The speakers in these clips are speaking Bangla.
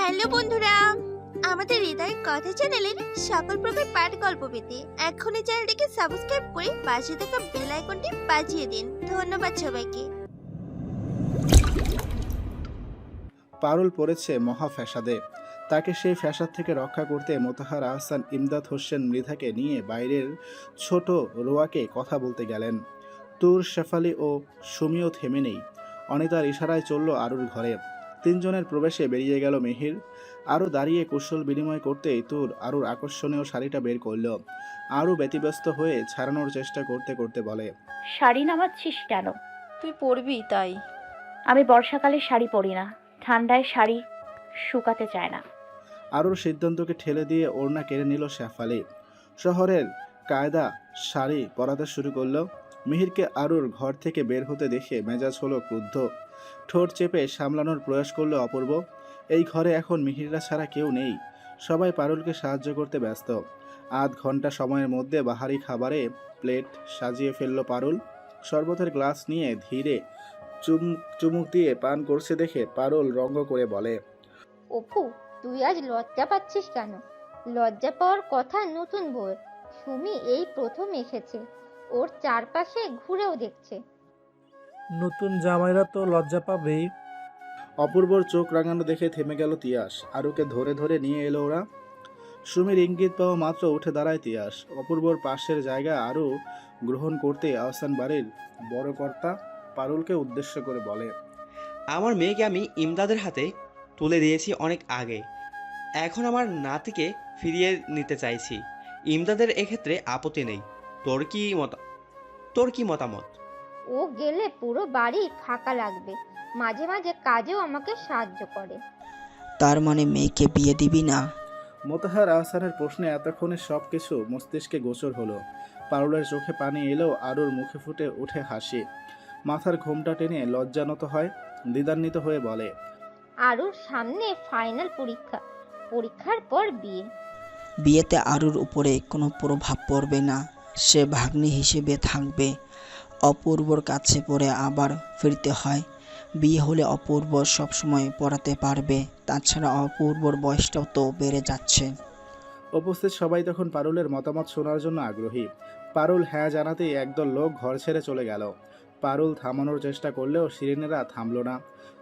হ্যালো বন্ধুরা, আমাদের হৃদয় কথা চ্যানেলের সকল প্রকার পাঠ গল্প পেতে এখনই চ্যানেলটিকে সাবস্ক্রাইব করে পাশে থাকা বেল আইকনটি বাজিয়ে দিন। ধন্যবাদ সবাইকে। পারুল পড়েছে মহা ফ্যাসাদে তাকে সেই ফ্যাসাদ থেকে রক্ষা করতে মোতাহার আহসান ইমদাদ হোসেন মৃধাকে নিয়ে বাইরের ছোট রোয়াকে কথা বলতে গেলেন। তুর, শেফালি ও সুমিও থেমে নেই। অনিতার ইশারায় চলল আরুর ঘরে। তিনজনের প্রবেশে বেরিয়ে গেল মিহির। আরও দাঁড়িয়ে কুশল বিনিময় করতেই তুর আরুর আকর্ষণীয় শাড়িটা বের করল। আরও ব্যতিব্যস্ত হয়ে ছাড়ানোর চেষ্টা করতে করতে বলে শাড়ি নামাচ্ছিস কেন? তুই পরবি তাই। আমি বর্ষাকালে শাড়ি পরি না ঠান্ডায় শাড়ি শুকাতে চায় না। আরুর সিদ্ধান্তকে ঠেলে দিয়ে ওড়না কেড়ে নিল শেফালি। শহরের কায়দা শাড়ি পরাতে শুরু করল। মিহিরকে আরুর ঘর থেকে বের হতে দেখে মেজাজ হলো ক্রুদ্ধ। ঠোঁট চেপে সামলানোর প্রয়াস করল অপূর্ব। এই ঘরে এখন মিহিররা ছাড়া কেউ নেই। সবাই পারুলকে সাহায্য করতে ব্যস্ত। আধ ঘণ্টা সময়ের মধ্যে বাহারি খাবারে প্লেট সাজিয়ে ফেলল পারুল। শরবতের গ্লাস নিয়ে ধীরে চুম, চুমুক দিয়ে পান করছে দেখে পারুল রঙ্গ করে বলে, অপু, তুই আজ লজ্জা পাচ্ছিস কেন? লজ্জা পাওয়ার কথা নতুন বই সুমি এই প্রথম এসেছে। ওর চারপাশে ঘুরেও দেখছে। নতুন জামাইরা তো লজ্জা পাবেই। অপূর্বর চোখ রাঙানো দেখে থেমে গেল তিয়াস। আরুকে ধরে ধরে নিয়ে এলো ওরা। সুমির ইঙ্গিত পাওয়া মাত্র উঠে দাঁড়ায় তিয়াস। অপূর্বর পাশের জায়গা আরও গ্রহণ করতে আহসান বাড়ির বড় কর্তা পারুলকে উদ্দেশ্য করে বলে আমার মেয়েকে আমি ইমদাদের হাতে তুলে দিয়েছি অনেক আগে। এখন আমার নাতিকে ফিরিয়ে নিতে চাইছি। ইমদাদের এক্ষেত্রে আপত্তি নেই। তোর কি মত তোর কি মতামত? ও গেলে পুরো বাড়ি ফাঁকা লাগবে। মাঝে মাঝে কাজেও আমাকে সাহায্য করে। তার মানে মেয়েকে বিয়ে দিবি না? মোতাহার আহসানের প্রশ্নে এতক্ষণে সব কিছু মস্তিষ্কে গোচর হলো। পারুলের চোখে পানি এলেও আরুর মুখে ফুটে উঠে হাসি। মাথার ঘোমটা টেনে লজ্জানত হয় দ্বিধান্বিত হয়ে বলে আরুর সামনে ফাইনাল পরীক্ষা। পরীক্ষার পর বিয়ে। বিয়েতে আরুর উপরে কোনো প্রভাব পড়বে না। সে ভাগ্নি হিসেবে থাকবে। অপূর্বর কাছে পড়ে আবার ফিরতে হয়। বিয়ে হলে অপূর্ব সবসময় পড়াতে পারবে, তাছাড়া অপূর্বর বয়সটাও তো বেড়ে যাচ্ছে। উপস্থিত সবাই তখন পারুলের মতামত শোনার জন্য আগ্রহী। পারুল হ্যাঁ জানাতেই একদল লোক ঘর ছেড়ে চলে গেল। পারুল থামানোর চেষ্টা করলেও সিরিনেরা থামল না।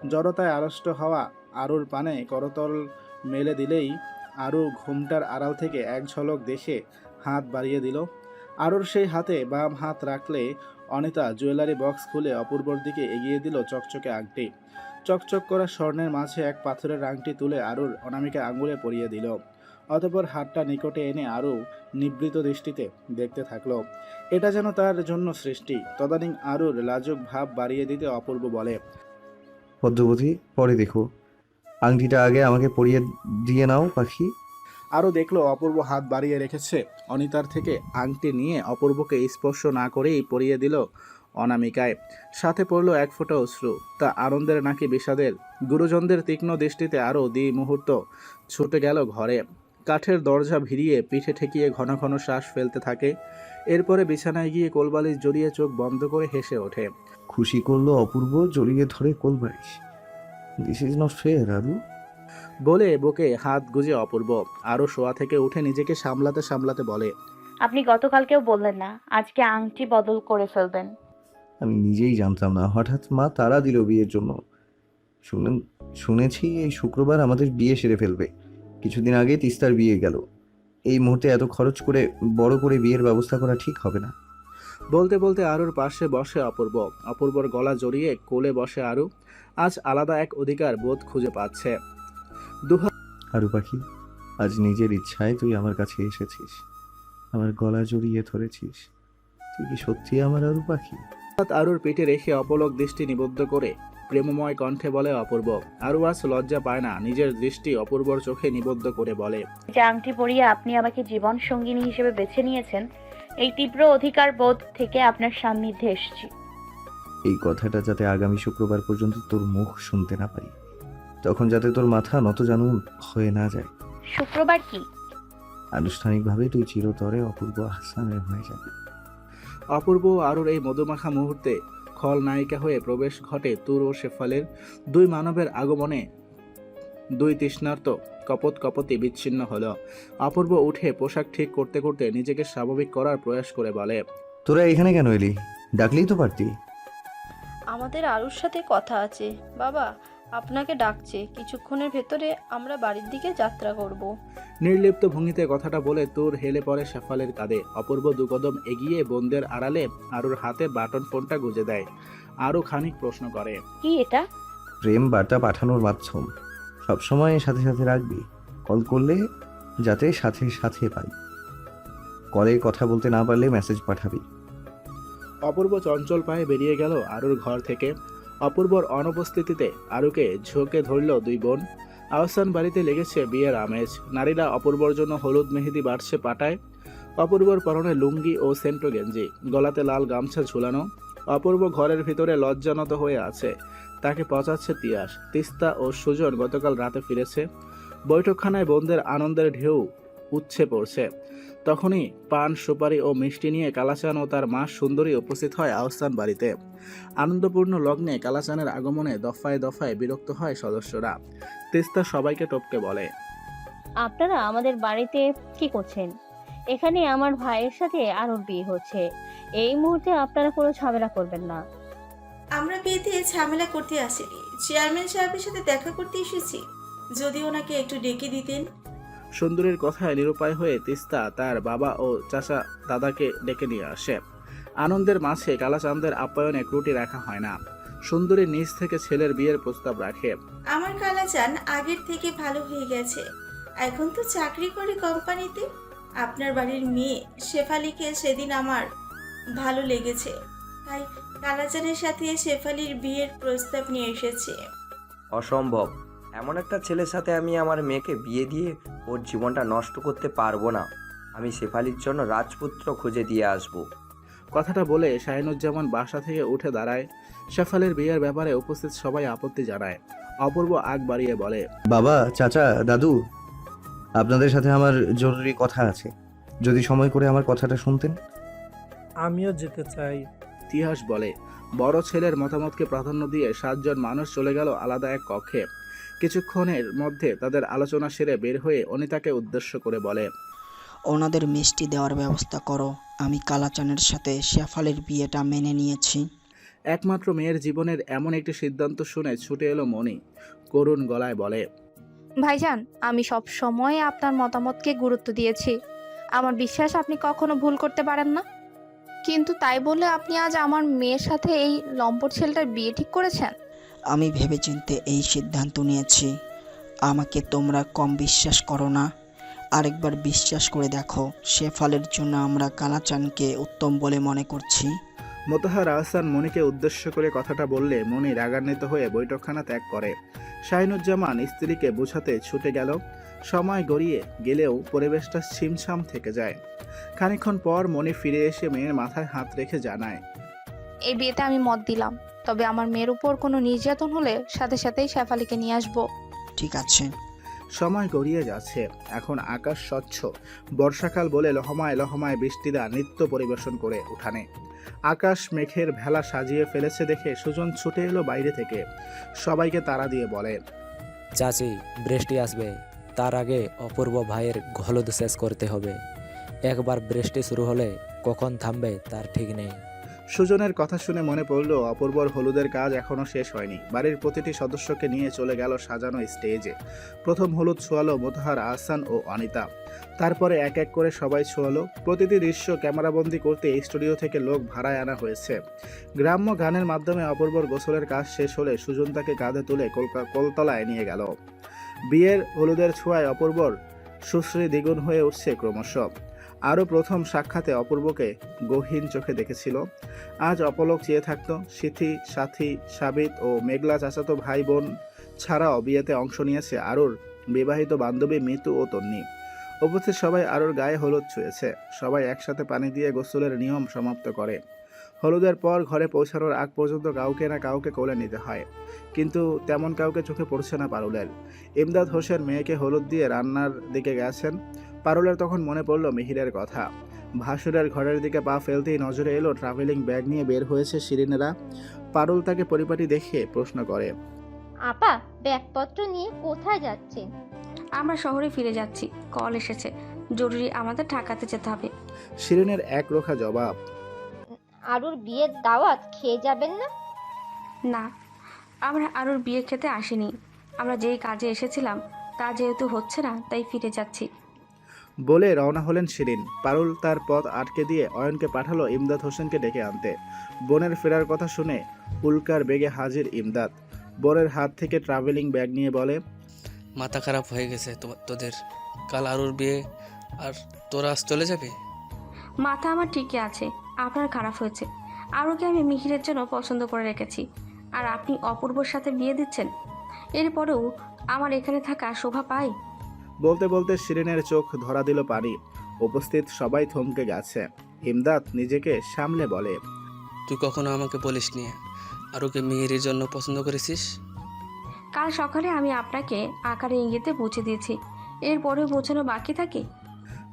জড়তায় আড়ষ্ট হওয়া আরুর পানে করতল মেলে দিলেই আরু ঘুমটার আড়াল থেকে এক ঝলক দেখে হাত বাড়িয়ে দিল। আরুর সেই হাতে বাম হাত রাখলে অনিতা জুয়েলারি বক্স খুলে অপূর্বর দিকে এগিয়ে দিল চকচকে আংটি। চকচক করা স্বর্ণের মাঝে এক পাথরের আংটি তুলে আরুর অনামিকা আঙুলে পরিয়ে দিল। অতপর হাতটা নিকটে এনে আরও নিবৃত দৃষ্টিতে দেখতে থাকল। এটা যেন তার জন্য সৃষ্টি। তদানীং আরুর লাজুক ভাব বাড়িয়ে দিতে অপূর্ব বলে। পদ্মবতী, পরে দেখো। আংটিটা আগে আমাকে পরিয়ে দিয়ে নাও, পাখি। আরও দেখল অপূর্ব হাত বাড়িয়ে রেখেছে। অনিতার থেকে আংটি নিয়ে অপূর্বকে স্পর্শ না করেই পরিয়ে দিল অনামিকায়। সাথে পড়ল এক ফোঁটা অশ্রু। তা আনন্দের নাকি বিষাদের? গুরুজনদের তীক্ষ্ণ দৃষ্টিতে আরও দ্বি মুহূর্ত ছুটে গেল ঘরে। কাঠের দরজা ভিড়িয়ে পিঠে ঠেকিয়ে ঘন ঘন শ্বাস ফেলতে থাকে। এরপরে বিছানায় গিয়ে কোলবালিশ জড়িয়ে চোখ বন্ধ করে হেসে ওঠে। খুশি করল অপূর্ব, জড়িয়ে ধরে কোলবাড়িস this is not fair Aru বলে বুকে হাত গুজে অপূর্ব। আরও শোয়া থেকে উঠে নিজেকে সামলাতে সামলাতে বলে আপনি গতকালকেও বললেন না আজকে আংটি বদল করে ফেলবেন। আমি নিজেই জানতাম না হঠাৎ মা তারা দিল বিয়ের জন্য। শুনেন শুনেছি এই শুক্রবার আমাদের বিয়ে সেরে ফেলবে। কিছুদিন আগে তিস্তার বিয়ে গেল। এই মুহূর্তে এত খরচ করে বড় করে বিয়ের ব্যবস্থা করা ঠিক হবে না। বলতে বলতে আরুর পাশে বসে অপূর্ব। অপূর্বর গলা জড়িয়ে কোলে বসে আরু। আজ আলাদা এক অধিকার বোধ খুঁজে পাচ্ছে। আরু পাখি আজ নিজের ইচ্ছায় তুই আমার কাছে এসেছিস। আমার গলা জড়িয়ে ধরেছিস। তুই কি সত্যি আমার আরু পাখি? আরুর পেটে রেখে অপলক দৃষ্টি নিবদ্ধ করে প্রেমময় কণ্ঠে বলে অপূর্ব আরু আজ লজ্জা পায় না নিজের দৃষ্টি অপূর্বর চোখে নিবদ্ধ করে বলে। যে আংটি পরিয়ে আপনি আমাকে জীবন সঙ্গিনী হিসেবে বেছে নিয়েছেন এই তীব্র অধিকার বোধ থেকে আপনার সান্নিধ্যে এসেছি। এই কথাটা যাতে আগামী শুক্রবার পর্যন্ত তোর মুখ শুনতে না পাই তখন যাতে তোর মাথা নত জানু হয়ে না যায়। শুক্রবার কি? আনুষ্ঠানিকভাবে তুই চিরতরে অপূর্ব হাসানের হয়ে যাবি। অপূর্ব আরুর এই মধুমাখা মুহূর্তে খল নায়িকা হয়ে প্রবেশ ঘটে তুর ও শেফালের দুই মানবের আগমনে। দুই তৃষ্ণার্ত কপত কপতি বিচ্ছিন্ন হলো। অপূর্ব উঠে পোশাক ঠিক করতে করতে নিজেকে স্বাভাবিক করার প্রয়াস করে বলে তোরা এখানে কেন এলি? ডাকলেই তো পারতি। আমাদের আরুর সাথে কথা আছে। বাবা আপনাকে ডাকছে কিছুক্ষণের ভেতরে আমরা বাড়ির দিকে যাত্রা করব। নির্লিপ্ত ভঙ্গিতে কথাটা বলে তোর হেলে পড়ে শেফালের কাঁধে। অপূর্ব দুকদম এগিয়ে বোনদের আড়ালে আরুর হাতে বাটন ফোনটা গুজে দেয়। আরও খানিক প্রশ্ন করে কি এটা? প্রেম বার্তা পাঠানোর মাধ্যম। সবসময় সাথে সাথে রাখবি। কল করলে যাতে সাথে সাথে পাই। কলে কথা বলতে না পারলে মেসেজ পাঠাবি। অপূর্ব চঞ্চল পায়ে বেরিয়ে গেল আরুর ঘর থেকে। অপূর্বর অনুপস্থিতিতে আরুকে ঝোঁকে ধরল দুই বোন। আহসান বাড়িতে লেগেছে বিয়ের আমেজ। নারীরা অপূর্বর জন্য হলুদ মেহেদি বাড়ছে পাটায়। অপূর্বর পরনে লুঙ্গি ও সেন্টো গেঞ্জি, গলাতে লাল গামছা ঝুলানো। অপূর্ব ঘরের ভিতরে লজ্জানত হয়ে আছে। তাকে পচাচ্ছে তিয়াস। তিস্তা ও সুজন গতকাল রাতে ফিরেছে। বৈঠকখানায় বোনদের আনন্দের ঢেউ উচ্ছে পড়ছে। তখনই পান সুপারি ও মিষ্টি নিয়ে কালাচান ও তার মা সুন্দরী উপস্থিত হয় আহসান বাড়িতে। আনন্দপূর্ণ লগ্নে কালাচানের আগমনে দফায় দফায় বিরক্ত হয় সদস্যরা। তিস্তা সবাইকে টপকে বলে আপনারা আমাদের বাড়িতে কি করছেন? এখানে আমার ভাইয়ের সাথে আরোর বিয়ে হচ্ছে। এই মুহূর্তে আপনারা কোনো ঝামেলা করবেন না। আমরা বিয়েতে ঝামেলা করতে আসিনি। চেয়ারম্যান সাহেবের সাথে দেখা করতে এসেছি। যদি ওনাকে একটু ডেকে দিতেন। সুন্দরীর কথায় নিরুপায় হয়ে তিস্তা তার বাবা ও চাচা দাদাকে ডেকে নিয়ে আসে। আনন্দের মাঝে কালাচাঁদের আপ্যায়নে ত্রুটি রাখা হয় না। সুন্দরী নিজ থেকে ছেলের বিয়ের প্রস্তাব রাখে। আমার কালাচান আগের থেকে ভালো হয়ে গেছে। এখন তো চাকরি করে কোম্পানিতে। আপনার বাড়ির মেয়ে শেফালিকে সেদিন আমার ভালো লেগেছে। তাই কালাচানের সাথে শেফালির বিয়ের প্রস্তাব নিয়ে এসেছে। অসম্ভব। এমন একটা ছেলের সাথে আমি আমার মেয়েকে বিয়ে দিয়ে ওর জীবনটা নষ্ট করতে পারব না। আমি শেফালির জন্য রাজপুত্র খুঁজে দিয়ে আসব। কথাটা বলে শাহিনুজ্জামান বাসা থেকে উঠে দাঁড়ায়। শেফালের বিয়ের ব্যাপারে উপস্থিত সবাই আপত্তি জানায়। অপূর্ব আগ বাড়িয়ে বলে বাবা চাচা দাদু আপনাদের সাথে আমার জরুরি কথা আছে। যদি সময় করে আমার কথাটা শুনতেন। আমিও যেতে চাই। ইতিহাস বলে বড় ছেলের মতামতকে প্রাধান্য দিয়ে সাতজন মানুষ চলে গেল আলাদা এক কক্ষে। কিছুক্ষণের মধ্যে তাদের আলোচনা সেরে বের হয়ে অনিতাকে উদ্দেশ্য করে বলে ওনাদের মিষ্টি দেওয়ার ব্যবস্থা করো। আমি কালাচানের সাথে শেফালের বিয়েটা মেনে নিয়েছি। একমাত্র মেয়ের জীবনের এমন একটি সিদ্ধান্ত শুনে ছুটে এলো মণি। করুণ গলায় বলে ভাইজান আমি সব সময় আপনার মতামতকে গুরুত্ব দিয়েছি। আমার বিশ্বাস আপনি কখনো ভুল করতে পারেন না। কিন্তু তাই বলে আপনি আজ আমার মেয়ের সাথে এই লম্পট ছেলেটার বিয়ে ঠিক করেছেন? আমি ভেবেচিন্তে এই সিদ্ধান্ত নিয়েছি। আমাকে তোমরা কম বিশ্বাস করো না। আরেকবার বিশ্বাস করে দেখো শেফালের জন্য আমরা কালাচানকে উত্তম বলে মনে করছি। মোতাহার আহসান মনিকে উদ্দেশ্য করে কথাটা বললে মনি রাগান্বিত হয়ে বৈঠকখানা ত্যাগ করে। শাহিনুজ্জামান স্ত্রীকে বোঝাতে ছুটে গেল। সময় গড়িয়ে গেলেও পরিবেশটা ছিমছাম থেকে যায়। খানিকক্ষণ পর মনি ফিরে এসে মেয়ের মাথায় হাত রেখে জানায় এই বিয়েতে আমি মত দিলাম। তবে আমার মেয়ের উপর কোনো নির্যাতন হলে সাথে সাথেই শেফালিকে নিয়ে আসব। ঠিক আছে। সময় গড়িয়ে যাচ্ছে। এখন আকাশ স্বচ্ছ। বর্ষাকাল বলে লহমায় লহমায় বৃষ্টিরা নৃত্য পরিবেশন করে উঠানে। আকাশ মেঘের ভেলা সাজিয়ে ফেলেছে দেখে সুজন ছুটে এলো বাইরে থেকে। সবাইকে তারা দিয়ে বলে চাচি বৃষ্টি আসবে। তার আগে অপূর্ব ভাইয়ের ঘলদ শেষ করতে হবে। একবার বৃষ্টি শুরু হলে কখন থামবে তার ঠিক নেই। সুজনের কথা শুনে মনে পড়ল, অপূর্বর হলুদের কাজ এখনও শেষ হয়নি। বাড়ির প্রতিটি সদস্যকে নিয়ে চলে গেল সাজানো স্টেজে। প্রথম হলুদ ছোয়ালো মোতাহার আহসান ও অনিতা। তারপরে এক এক করে সবাই ছোয়ালো। প্রতিটি দৃশ্য ক্যামেরাবন্দি করতে স্টুডিও থেকে লোক ভাড়ায় আনা হয়েছে। গ্রাম্য গানের মাধ্যমে অপূর্বর গোসলের কাজ শেষ হলে সুজন তাকে কাঁধে তুলে কলতলায় নিয়ে গেল। বিয়ের হলুদের ছোঁয়ায় অপূর্বর সুশ্রী দ্বিগুণ হয়ে উঠছে ক্রমশ। আরও প্রথম সাক্ষাতে অপূর্বকে গহীন চোখে দেখেছিল। আজ অপলক চেয়ে থাকতো সিথি, সাথী, সাবিত ও মেঘলা চাচাতো ভাই বোন ছাড়াও বিয়েতে অংশ নিয়েছে আরুর বিবাহিত বান্ধবী মিতু ও তন্নি। উপস্থিত সবাই আরুর গায়ে হলুদ ছুঁয়েছে। সবাই একসাথে পানি দিয়ে গোসলের নিয়ম সমাপ্ত করে। হলুদের পর ঘরে পৌঁছানোর আগ পর্যন্ত কাউকে না কাউকে কোলে নিতে হয়। কিন্তু তেমন কাউকে চোখে পড়ছে না পারুলের। ইমদাদ হোসেন মেয়েকে হলুদ দিয়ে রান্নার দিকে গেছেন। পারুলের তখন মনে পড়ল মিহিরের কথা। ভাসুরের ঘরের দিকে পা ফেলতেই নজরে এলো ট্রাভেলিং ব্যাগ নিয়ে বের হয়েছে শিরিনেরা। পারুল তাকে পরিপাটি দেখে প্রশ্ন করে আপা ব্যাগপত্র নিয়ে কোথায় যাচ্ছেন? আমরা শহরে ফিরে যাচ্ছি কল এসেছে। জরুরি আমাদের ঢাকাতে যেতে হবে। শিরিনের এক রোখা জবাব আরুর বিয়ের দাওয়াত খেয়ে যাবেন না? না আমরা আরুর বিয়ে খেতে আসিনি। আমরা যেই কাজে এসেছিলাম তা যেহেতু হচ্ছে না তাই ফিরে যাচ্ছি। বলে রওনা হলেন শিরিন। পারুল তার পথ আটকে দিয়ে অয়নকে পাঠালো ইমদাদ হোসেনকে ডেকে আনতে। বোনের ফেরার কথা শুনে উল্কার বেগে হাজির ইমদাদ। বোনের হাত থেকে ট্রাভেলিং ব্যাগ নিয়ে বলে মাথা খারাপ হয়ে গেছে তোদের। কাল আরুর বিয়ে আর তোরা আজ চলে যাবে? মাথা আমার ঠিকই আছে আপনার খারাপ হয়েছে। আরোকে আমি মিহিরের জন্য পছন্দ করে রেখেছি। আর আপনি অপূর্বর সাথে বিয়ে দিচ্ছেন? এরপরেও আমার এখানে থাকা শোভা পায় বলতে বলতে শিরিনের চোখ ধরা দিল পানি। উপস্থিত সবাই থমকে গেছে। ইমদাদ নিজেকে সামলে বলে তুই কখনো আমাকে বলিস নি আরুকে মেহেরির জন্য পছন্দ করেছিস? কাল সকালে আমি আপনাকে আকারে ইঙ্গিতে পৌঁছে দিয়েছি। এরপরেও পৌঁছানো বাকি থাকে?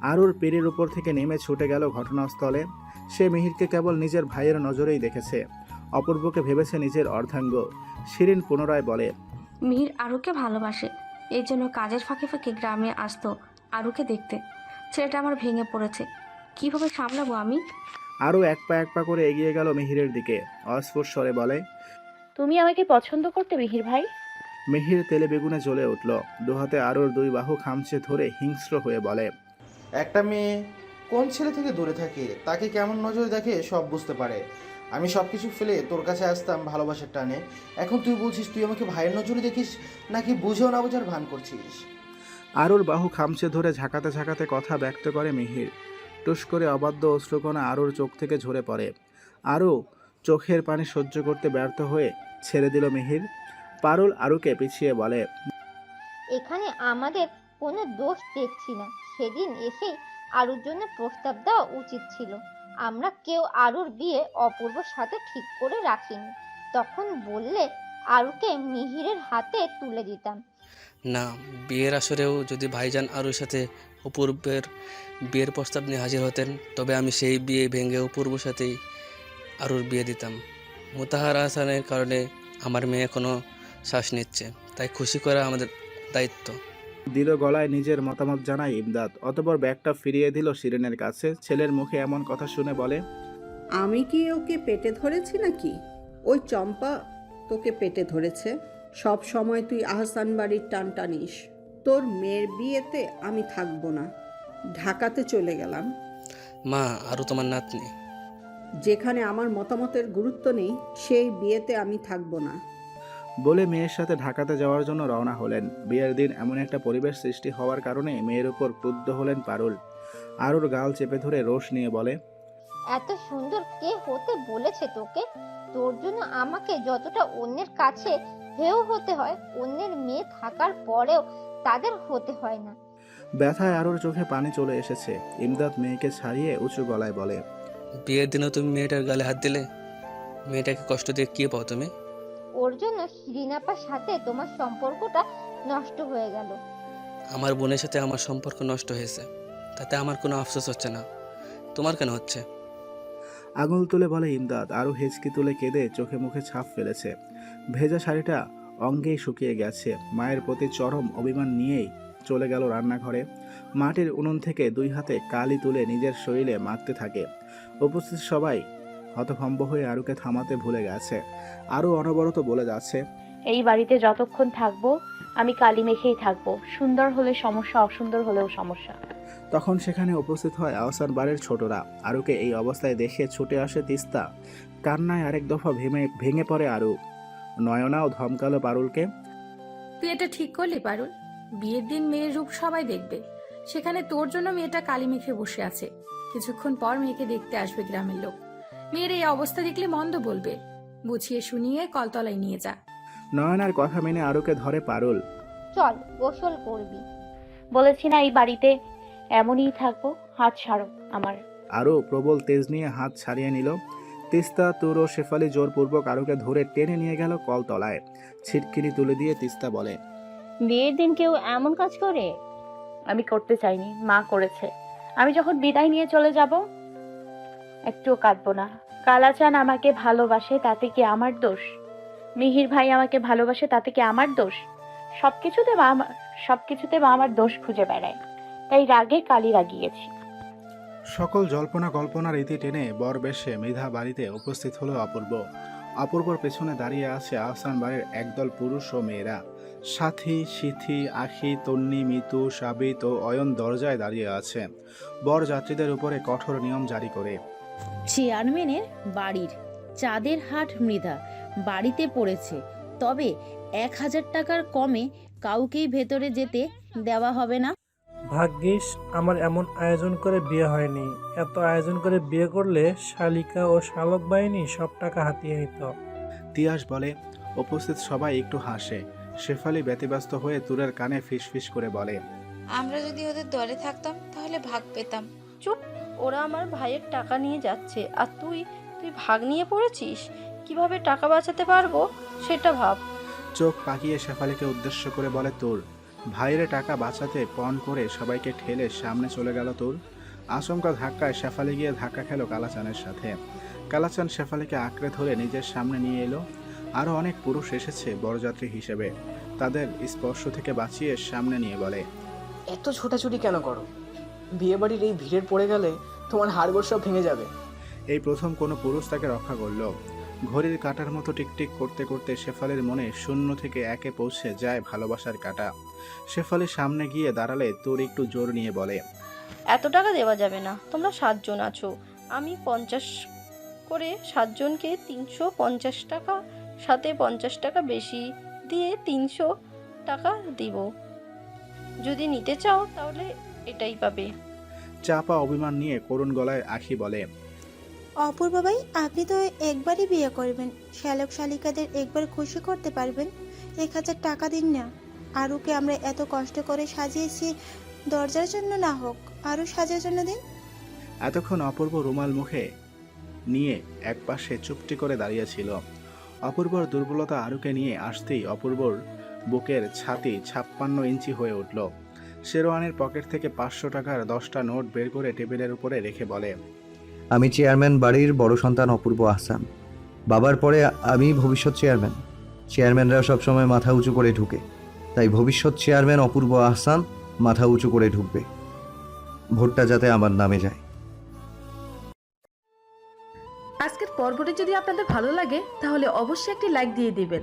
আরুর পেরের উপর থেকে নেমে ছুটে গেল ঘটনাস্থলে। সে মিহিরকে কেবল নিজের ভাইয়ের নজরেই দেখেছে। অপূর্বকে ভেবেছে নিজের অর্ধাঙ্গ। শিরিন পুনরায় বলে মিহির আরুকে ভালোবাসে। এই জন্য কাজের ফাঁকে ফাঁকে গ্রামে আসতো আরুকে দেখতে। ছেলেটা আমার ভেঙে পড়েছে। কীভাবে সামলাবো আমি? আরও এক পা এক পা করে এগিয়ে গেল মিহিরের দিকে। অস্ফুট স্বরে বলে তুমি আমাকে পছন্দ করতে মিহির ভাই? মিহির তেলে বেগুনে জ্বলে উঠল। দুহাতে আরুর দুই বাহু খামচে ধরে হিংস্র হয়ে বলে একটা মেয়ে কোন ছেলে থেকে দূরে থাকে? তাকে কেমন নজর দেখে সব বুঝতে পারে। আমি সব কিছু ফেলে তোর কাছে আসতাম ভালোবাসার টানে। এখন তুই বলছিস তুই আমাকে ভাইয়ের নজরে দেখিস? নাকি বুঝেও না বোঝার ভান করছিস? আরুর বাহু খামচে ধরে ঝাঁকাতে ঝাঁকাতে কথা ব্যক্ত করে মিহির। টুস করে অবাধ্য অশ্রুকণা আরুর চোখ থেকে ঝরে পড়ে। আরও চোখের পানি সহ্য করতে ব্যর্থ হয়ে ছেড়ে দিল মিহির। পারুল আরুকে পিছিয়ে বলে এখানে আমাদের কোনো দোষ দেখছি না। সেদিন এসে আরুর জন্য প্রস্তাব দেওয়া উচিত ছিল। আমরা কেউ আরুর বিয়ে অপূর্বর সাথে ঠিক করে রাখিনি। তখন বললে, আরুকে মিহিরের হাতে তুলে দিতাম। না, বিয়ের আসরেও যদি ভাইজান আরুর সাথে অপূর্বের বিয়ের প্রস্তাব নিয়ে হাজির হতেন, তবে আমি সেই বিয়ে ভেঙে অপূর্বর সাথেই আরুর বিয়ে দিতাম। মোতাহার আহসানের কারণে আমার মেয়ে এখনও শ্বাস নিচ্ছে, তাই খুশি করা আমাদের দায়িত্ব। দিল গলায় নিজের মতামত জানায় ইমদাদ। অতপর ব্যাগটা ফিরিয়ে দিল শিরিনের কাছে। ছেলের মুখে এমন কথা শুনে বলে আমি কি ওকে পেটে ধরেছি নাকি? ওই চম্পা তোকে পেটে ধরেছে। সব সময় তুই আহসান বাড়ির টান টানিস। তোর মেয়ের বিয়েতে আমি থাকব না। ঢাকাতে চলে গেলাম। মা আরও তোমার নাতনি। যেখানে আমার মতামতের গুরুত্ব নেই সেই বিয়েতে আমি থাকব না। বলে মেয়ের সাথে ঢাকাতে যাওয়ার জন্য রওনা হলেন। বিয়ের দিন এমন একটা পরিবেশ সৃষ্টি হওয়ার কারণে মেয়ের উপর ক্রুদ্ধ হলেন পারুল। আরুর গাল চেপে ধরে রোষ নিয়ে বলে এত সুন্দর কে হতে বলেছে তোকে? তোর জন্য আমাকে যতটা অন্যের কাছে হেও হতে হয় অন্যের মেয়ে থাকার পরেও তাদের হতে হয় না। ব্যথায় আরুর চোখে পানি চলে এসেছে। ইমদাদ মেয়েকে ছাড়িয়ে উঁচু গলায় বলে বিয়ের দিনও তুমি মেয়েটার গালে হাত দিলে? মেয়েটাকে কষ্ট দিয়ে কী পাও তুমি? ওর জন্য শিরিনাপার সাথে তোমার সম্পর্কটা নষ্ট হয়ে গেল। আমার বোনের সাথে আমার সম্পর্ক নষ্ট হয়েছে। তাতে আমার কোনো আফসোস হচ্ছে না। তোমার কেন হচ্ছে? আঙুল তুলে বলে ইমদাদ আরও হেঁচকি তুলে কেঁদে চোখে মুখে ছাপ ফেলেছে। ভেজা শাড়িটা অঙ্গেই শুকিয়ে গেছে। মায়ের প্রতি চরম অভিমান নিয়েই চলে গেল রান্নাঘরে। মাটির উনুন থেকে দুই হাতে কালি তুলে নিজের শরীরে মারতে থাকে। উপস্থিত সবাই হতভম্ব হয়ে আরুকে থামাতে ভুলে গেছে। আরও অনবরত বলে যাচ্ছে এই বাড়িতে যতক্ষণ থাকব আমি কালি মেখেই থাকব। সুন্দর হলে সমস্যা অসুন্দর হলেও সমস্যা। তখন সেখানে উপস্থিত হয় আহসান বাড়ির ছোটরা। আরুকে এই অবস্থায় দেখে ছুটে আসে তিস্তা। কান্নায় আরেক দফা ভেঙে ভেঙে পড়ে আরু। নয়নাও ধমকালো পারুলকে তুই এটা ঠিক করলি পারুল। বিয়ের দিন মেয়ের রূপ সবাই দেখবে। সেখানে তোর জন্য মেয়েটা কালি মেখে বসে আছে। কিছুক্ষণ পর মেয়েকে দেখতে আসবে গ্রামের লোক। মেয়ের এই অবস্থা দেখলে মন্দ বলবে। বুঝিয়ে শুনিয়ে কলতলায় নিয়ে যা। নয়নার কথা মেনে আরুকে ধরে পারুল। চল গোসল করবি। বলেছি না এই বাড়িতে এমনই থাকব হাত ছাড়ো আমার। আরও প্রবল তেজ নিয়ে হাত ছাড়িয়ে নিল। তিস্তা তুর ও শেফালি জোরপূর্বক আরুকে ধরে টেনে নিয়ে গেল কলতলায়। ছিটকিনি তুলে দিয়ে তিস্তা বলে বিয়ের দিন কেউ এমন কাজ করে? আমি করতে চাইনি মা করেছে। আমি যখন বিদায় নিয়ে চলে যাব একটুও কাঁদবো না। কালাচান আমাকে ভালোবাসে, তাতে কি আমার দোষ? মিহির ভাই আমাকে ভালোবাসে, তাতে কি আমার দোষ? সব কিছুতে মা সব কিছুতে মা আমার দোষ খুঁজে বেড়ায়। তাই রাগে কালি রাগিয়েছি সকল জল্পনা কল্পনার ইতি টেনে বর বেশে মৃধা বাড়িতে উপস্থিত হলো অপূর্ব। অপূর্বর পেছনে দাঁড়িয়ে আছে আহসান বাড়ির একদল পুরুষ ও মেয়েরা। সাথী, সিথি, আখি, তন্নি, মিতু, সাবিত ও অয়ন দরজায় দাঁড়িয়ে আছে। বর যাত্রীদের উপরে কঠোর নিয়ম জারি করে। চেয়ারম্যানের বাড়ির চাঁদের হাট মৃধা বাড়িতে পড়েছে। তবে এক হাজার টাকার কমে কাউকেই ভেতরে যেতে দেওয়া হবে না। ভাগ্যিস আমার এমন আয়োজন করে বিয়ে হয়নি। এত আয়োজন করে বিয়ে করলে শালিকা ও শালক বাহিনী সব টাকা হাতিয়ে নিত। তিয়াস বলে উপস্থিত সবাই একটু হাসে। শেফালি ব্যতিব্যস্ত হয়ে তুরের কানে ফিসফিস করে বলে আমরা যদি ওদের দলে থাকতাম তাহলে ভাগ পেতাম। চুপ ওরা আমার ভাইয়ের টাকা নিয়ে যাচ্ছে। আর তুই তুই ভাগ নিয়ে পড়েছিস? কীভাবে টাকা বাঁচাতে পারব? সেটা ভাব। চোখ পাকিয়ে শেফালিকে উদ্দেশ্য করে বলে তোর ভাইয়ের টাকা বাঁচাতে পণ করে সবাইকে ঠেলে সামনে চলে গেল তোর? আচমকা ধাক্কায় শেফালি গিয়ে ধাক্কা খেলো কালাচানের সাথে। কালাচান শেফালিকে আঁকড়ে ধরে নিজের সামনে নিয়ে এলো। আরও অনেক পুরুষ এসেছে বরযাত্রী হিসেবে। তাদের স্পর্শ থেকে বাঁচিয়ে সামনে নিয়ে বলে এত ছোটাছুটি কেন করো? বিয়ে বাড়ির এই ভিড়ের পড়ে গেলে তোমার হাড়গোড় সব ভেঙে যাবে। এই প্রথম কোনো পুরুষ তাকে রক্ষা করল। ঘড়ির কাটার মতো টিকটিক করতে করতে শেফালির মনে শূন্য থেকে একে পৌঁছে যায় ভালোবাসার কাটা। শেফালির সামনে গিয়ে দাঁড়ালে তোর একটু জোর নিয়ে বলে এত টাকা দেওয়া যাবে না তোমরা সাতজন আছো। আমি পঞ্চাশ করে সাতজনকে তিনশো পঞ্চাশ টাকা সাথে পঞ্চাশ টাকা বেশি দিয়ে তিনশো টাকা দিব। যদি নিতে চাও তাহলে এটাই পাবে। চাপা অভিমান নিয়ে করুণ গলায় আখি বলে অপূর্ব ভাই আপনি তো একবারই বিয়ে করবেন। শ্যালক শালিকাদের একবার খুশি করতে পারবেন। এক হাজার টাকা দিন না। আরুকে আমরা এত কষ্ট করে সাজিয়েছি দরজার জন্য না হোক আরও সাজার জন্য দিন। এতক্ষণ অপূর্ব রুমাল মুখে নিয়ে একপাশে চুপটি করে দাঁড়িয়েছিল অপূর্বর দুর্বলতা আরুকে নিয়ে আসতেই অপূর্বর বুকের ছাতি ছাপ্পান্ন ইঞ্চি হয়ে উঠল। শেরওয়ানের পকেট থেকে পাঁচশো টাকার দশটা নোট বের করে টেবিলের উপরে রেখে বলে আমি চেয়ারম্যান বাড়ির বড় সন্তান অপূর্ব আহসান। বাবার পরে আমি ভবিষ্যৎ চেয়ারম্যান। চেয়ারম্যানরা সবসময় মাথা উঁচু করে ঢুকে। তাই ভবিষ্যৎ চেয়ারম্যান অপূর্ব আহসান মাথা উঁচু করে ঢুকবে। ভোটটা যাতে আমার নামে যায়। আজকের পর্বটি যদি আপনাদের ভালো লাগে তাহলে অবশ্যই একটি লাইক দিয়ে দিবেন।